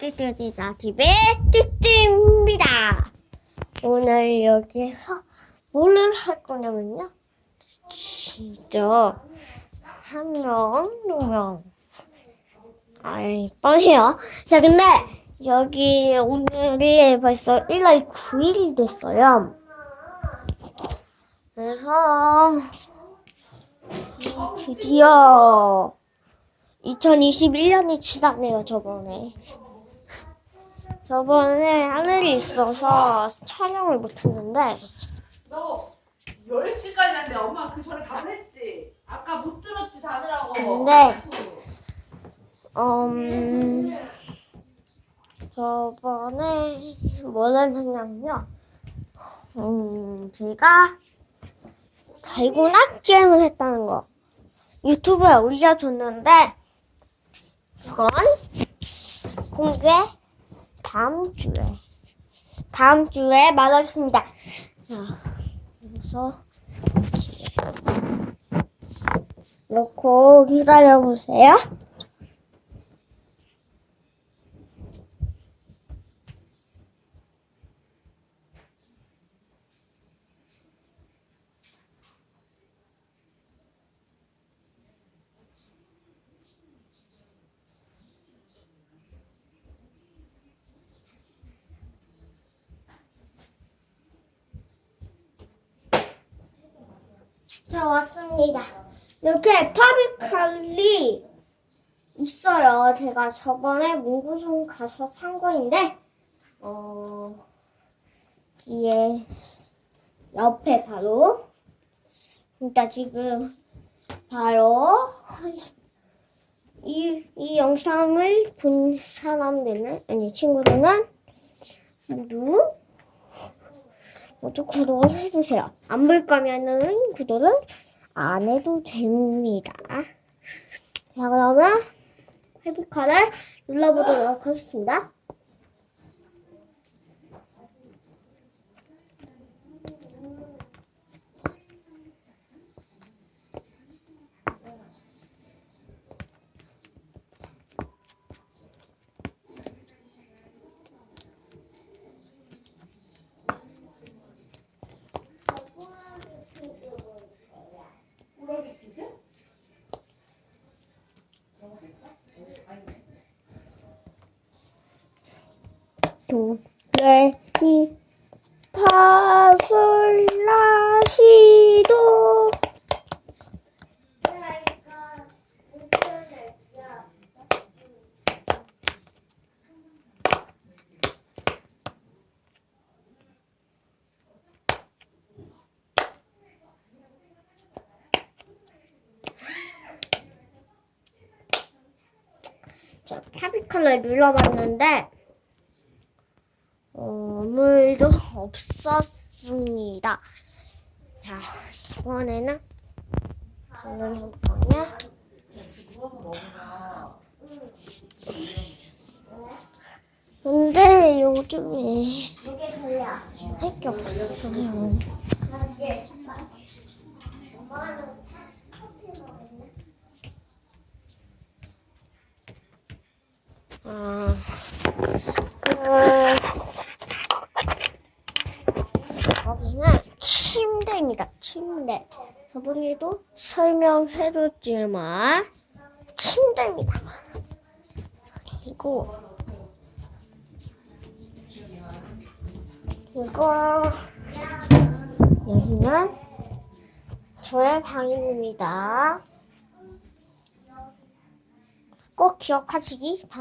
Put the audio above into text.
띠띠띠다 TV의 띠띠입니다. 오늘 여기에서 뭐를 할 거냐면요. 진짜 한 명, 두 명. 아이, 뻔해요. 자, 근데 여기 오늘이 벌써 1월 9일이 됐어요. 그래서 드디어 2021년이 지났네요, 저번에. 저번에 하늘이 있어서 촬영을 못했는데, 너 10시까지 한데 엄마 그 전에 바로 했지? 아까 못 들었지 자느라고 근데, 음, 저번에 뭐를 했냐면요. 음, 제가 달고나 게임을 했다는 거 유튜브에 올려줬는데, 그건 공개 다음 주에, 다음 주에 말하겠습니다. 자, 그래서 놓고 기다려 보세요. 자, 왔습니다. 이렇게 파비칼이 있어요. 제가 저번에 문구점 가서 산 거인데, 어, 뒤에, 옆에 바로, 일단 지금, 바로, 이, 이 영상을 본 사람들은, 아니, 친구들은, 모두, 모두 구독을 해주세요. 안 볼 거면은 구독을 안 해도 됩니다. 자, 그러면 회복카를 눌러보도록 하겠습니다. 도 레 미 파 솔 라 시 도. 자, 파비컬을 눌러봤는데 어, 물도 없었습니다. 자, 이번에는 방금 해볼거든요. 근데 요즘에 할게 없어요. 아, 그, 여기는 침대입니다. 침대. 저번에도 설명해줬지만 침대입니다. 그리고 이거 여기는 저의 방입니다. 꼭 기억하시기 바랍니다.